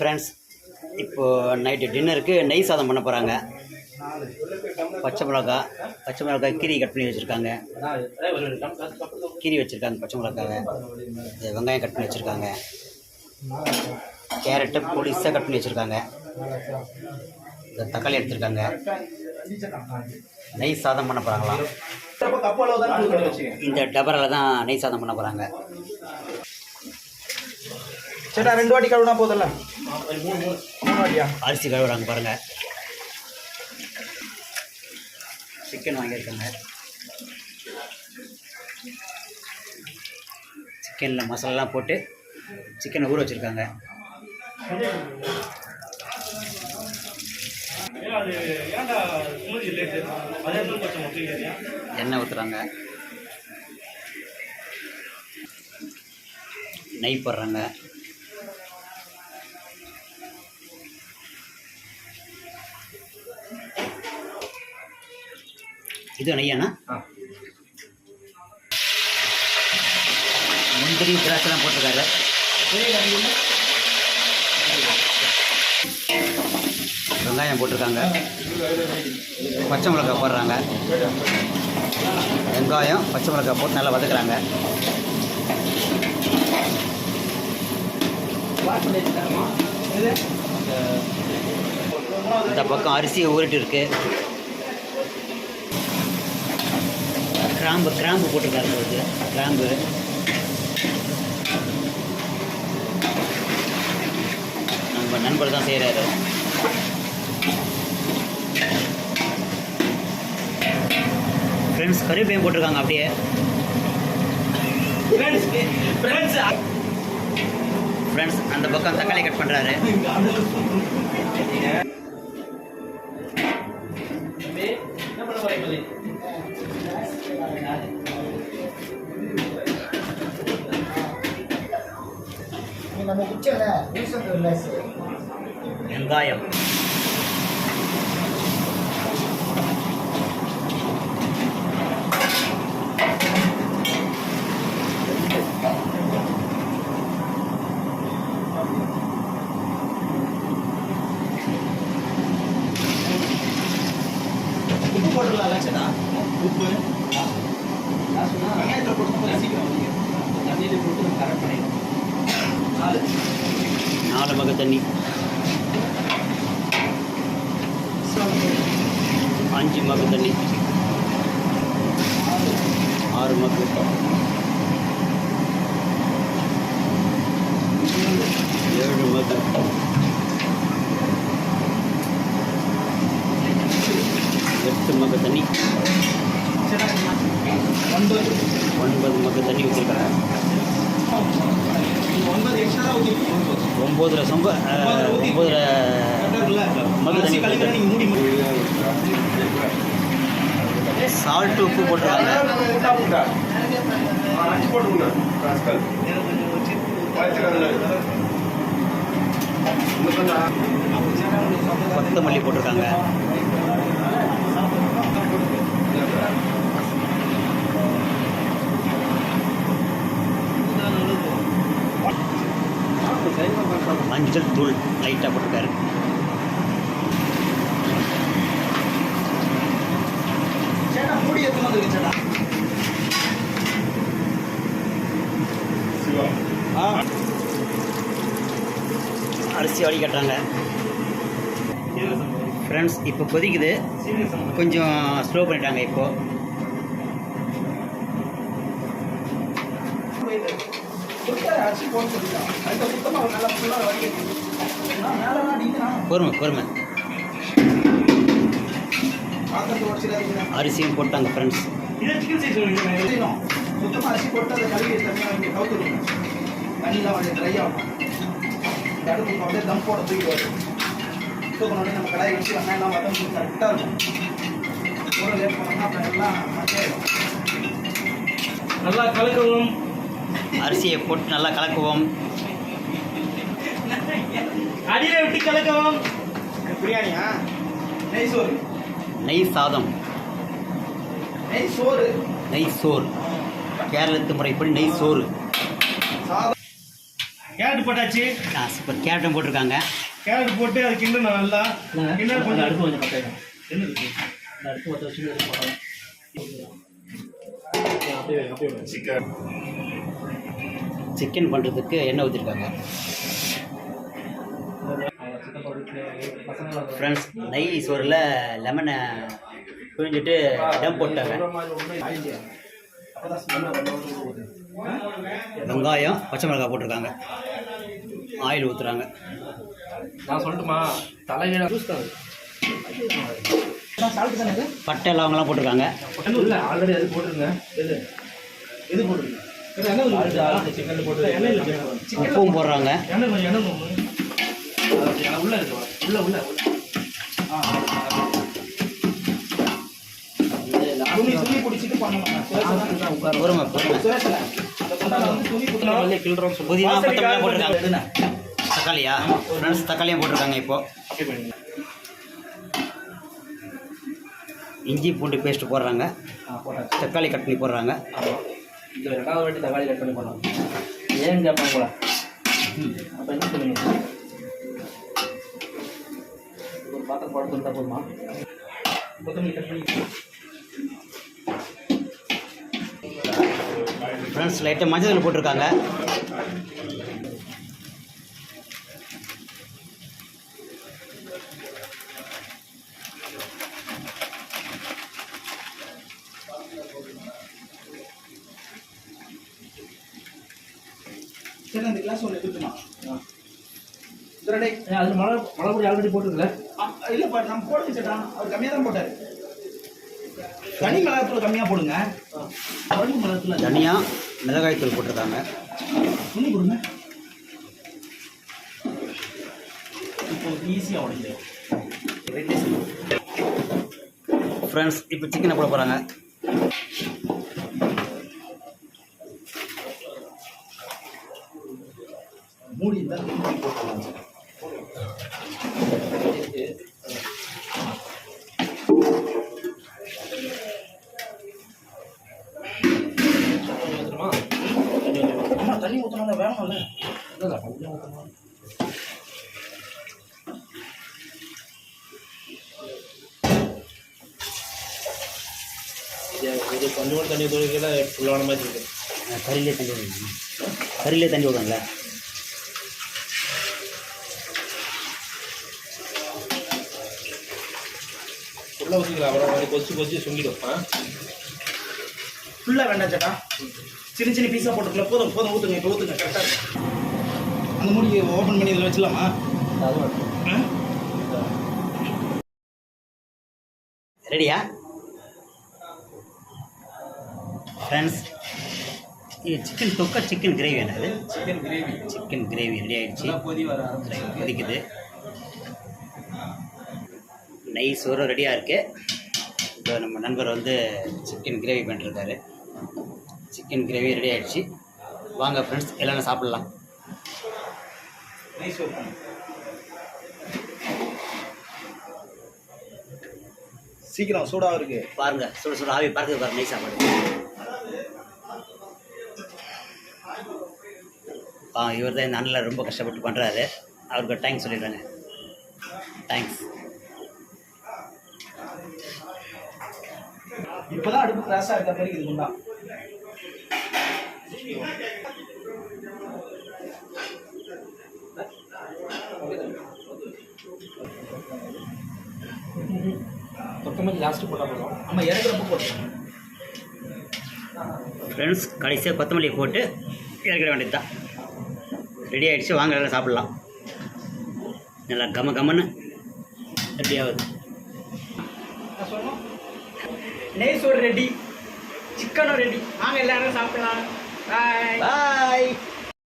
Friends இப்போது night டின்னருக்கு நெய் சாதம் பண்ண போகிறாங்க பச்சை மிளகா பச்சை மிளகாய் கீரி கட் பண்ணி வச்சுருக்காங்க. கீரி வச்சுருக்காங்க பச்சை மிளகாவை வெங்காயம் கட் பண்ணி வச்சுருக்காங்க. கேரட்டு பொடிசாக கட் பண்ணி வச்சுருக்காங்க. இந்த தக்காளி எடுத்துருக்காங்க. நெய் சாதம் பண்ண போகிறாங்களாம் இந்த டபரில் தான் நெய் சாதம் பண்ண போகிறாங்க சேட்டா ரெண்டு வாட்டி கழுவுனா போதில்ல மூணு வாட்டியா? அரிசி கழுவுறாங்க பாருங்க. சிக்கன் வாங்கியிருக்கேங்க. சிக்கனில் மசாலாலாம் போட்டு சிக்கனை ஊற வச்சுருக்காங்க. எண்ணெய் ஊற்றுறாங்க நெய் போடுறாங்க. இது நெய்யாண்ணா முந்திரி திராட்சைலாம் போட்டிருக்காரு. வெங்காயம் போட்டிருக்காங்க. பச்சை மிளகாய் போடுறாங்க. வெங்காயம் பச்சை மிளகாய் போட்டு நல்லா வதக்குறாங்க. இந்த பக்கம் அரிசியை ஊறிட்டு இருக்குது கிராம்பு கிராம்பு போட்டிருக்காரு இது கிராம்பு. நம்ம நண்பர் தான் செய்கிறாரு ஃப்ரெண்ட்ஸ் கறிவேப்பையும் போட்டிருக்காங்க அப்படியே. ஃப்ரெண்ட்ஸ் அந்த பக்கம் தக்காளி கட் பண்ணுறாரு நம்ம வெங்காயம் உப்பு போட்டுடலாம்ல சேட்டா உப்பு வெங்காயத்தில் போட்டு சீக்கிரம் வந்து தண்ணியில் போட்டு நம்ம கரெக்ட் பண்ணிடலாம் நாலு நாலு மக தண்ணி அஞ்சு மக தண்ணி ஆறு மக்கு ஏழு மக்கு எட்டு மக தண்ணி ஒன்பது ஒன்பது மக்கு தண்ணி வச்சுருக்காங்க ஒன்பது எக்ஸ்ட்ரா தான் ஊற்றிருக்கோம் ஒம்பதுல சொம்ப அஹ், ஒம்பதுல தண்ணி மூடி சால்ட்டு உப்பு போட்டுருக்காங்க. கொத்தமல்லி போட்டிருக்காங்க. மஞ்சள் தூள் லைட்டாக போட்டிருக்காரு. அரிசி வடிகட்டுறாங்க ஃப்ரெண்ட்ஸ் இப்போ கொதிக்குது. கொஞ்சம் ஸ்லோ பண்ணிட்டாங்க இப்போது சுத்தம் அரிசி போட்டு சொல்லிட்டான் அந்த சுத்தமாக நல்லா ஃபுல்லாக வடிகட்டி மேலே நீங்க பொறுமை பொறுமை. அரிசியும் போட்டாங்க ஃப்ரெண்ட்ஸ் சுத்தமாக அரிசி போட்டு அதை கழுவி தனியாக இங்கே கவுத்துருங்க தண்ணியில் வந்து ட்ரை ஆகும் இந்த அடுப்பு அப்படியே தம் போட தூக்கி வரும். நம்ம கடாயை வச்சு வெங்காயம் வதம் கரெக்டாக இருக்கும். ஒரு லேட் பண்ணோம்னா அப்புறம் எல்லாம் நல்லா கலக்கவும் அரிசியை போட்டு நல்லா கலக்குவோம். அடியில விட்டு கலக்கவும்? பிரியாணியா? நெய் சோறு. நெய் சாதம். நெய் சோறு. நெய் சோறு. கேரளத்து முறைப்படி நெய் சோறு. சாதம். கேட்டு கேரட் போட்டாச்சு. இப்போ கேரட்டும் போட்டிருக்காங்க. கேரட் போட்டு அது கிண்டணும் நல்லா. கிண்டல் கொஞ்சம் அடுப்பு கொஞ்சம் பத்தாயிரம் என்ன இருக்கு? இந்த அடுப்பு பற்ற வச்சு சிக்கன். சிக்கன் பண்ணுறதுக்கு எண்ணெய் ஊற்றிருக்காங்க ஃப்ரெண்ட்ஸ் நெய் சோறில் லெமனை பிழிஞ்சிட்டு டம் போட்டாங்க. வெங்காயம் பச்சை மிளகாய் போட்டிருக்காங்க. ஆயில் ஊற்றுறாங்க நான் சொல்லட்டுமா? இது பட்டை லவங்கெல்லாம் போட்டிருக்காங்க. இல்ல ஆல்ரெடி அது போட்டுருங்க எது? எது போட்டுருங்க உப்பும் போடுறாங்க புதினா தக்காளியா? ஃப்ரெண்ட்ஸ் தக்காளியும் போட்டிருக்காங்க இப்போ. இஞ்சி பூண்டு பேஸ்ட் போடுறாங்க. தக்காளி கட் பண்ணி போடுறாங்க. இந்த ரெண்டாவது வாட்டி தக்காளி கட் பண்ணி பண்ணலாம் ஏன் கேட்பாங்க கூட அப்போ என்ன பண்ணுவீங்க ஒரு பாத்திரம் போட சொல்லிட்டா போதுமா? கொத்தமல்லி கட் பண்ணி ஃப்ரெண்ட்ஸ் லைட்டாக மஞ்சள் போட்டிருக்காங்க. சரி அந்த கிளாஸ் ஒன்று எடுத்துமா அது மழை மழை பொடி ஆல்ரெடி போட்டுருக்கல இல்லைப்பா நம்ம போட வச்சுட்டா அவர் கம்மியாக தான் போட்டார். தனி மிளகாத்தூள் கம்மியாக போடுங்க. குழம்பு மிளகாத்தூள் தனியா மிளகாய் தூள் போட்டிருக்காங்க. துணி கொடுங்க இப்போ ஈஸியாக உடைஞ்சு ஃப்ரெண்ட்ஸ் இப்போ சிக்கனை போட போகிறாங்க மூடி தான் மூடி போட்டுடலாம் அம்மா, தண்ணி ஊற்றணும் வேணும்ல இல்லை தண்ணி ஊற்றணும் இது தண்ணி தூக்கில ஃபுல்லான மாதிரி இருக்குது கறியிலே தண்ணி விடுங்க கறியிலே தண்ணி விடுவாங்களே ஃபுல்லாக ஊற்றிக்கலாம் அப்புறம் அது கொச்சு கொச்சு சுங்கிடும் ஆ ஃபுல்லாக வேண்டாம் சேட்டா சின்ன சின்ன பீஸாக போட்டுக்கல. போதும் போதும். ஊற்றுங்க இப்போ ஊற்றுங்க கரெக்டாக அந்த மூடி ஓப்பன் பண்ணி இதில் வச்சிடலாமா? ரெடியா ஃப்ரெண்ட்ஸ் இது சிக்கன் தொக்கா சிக்கன் கிரேவி என்னது? Chicken gravy chicken gravy ready வர கொதிக்குது. நெய் சோறு ரெடியாக இருக்கு. இப்போ நம்ம நண்பர் வந்து சிக்கன் கிரேவி பண்ணிருக்காரு. சிக்கன் கிரேவி ரெடி ஆயிடுச்சு. வாங்க ஃப்ரெண்ட்ஸ் எல்லாரும் சாப்பிட்லாம். சீக்கிரம் சூடாக இருக்கு. பாருங்க சுட சுட ஆவி பறக்குது பாருங்க நெய் சாப்பாடு. ஆ இவர் தான் இந்த அண்ணனில் ரொம்ப கஷ்டப்பட்டு பண்ணுறாரு அவருக்கு தேங்க்ஸ் சொல்லிடுறாங்க. தேங்க்ஸ் இப்போதான் அடுப்பு கிராஸாக இருக்க மாதிரி இது உண்டா கொத்தமல்லி லாஸ்ட்டு போட்டால் போதும். ஆமாம் இறக்குறப்ப போட்டுருவோம் ஃப்ரெண்ட்ஸ் கடைசியாக கொத்தமல்லி போட்டு இறக்கிட வேண்டியது தான் ரெடி ஆகிடுச்சு வாங்க சாப்பிட்லாம். நல்லா கம கமன்னு ரெடியாகுது நெய் சோறு ரெடி சிக்கனும் ரெடி வாங்க எல்லாரும் சாப்பிடலாம். பாய் பாய்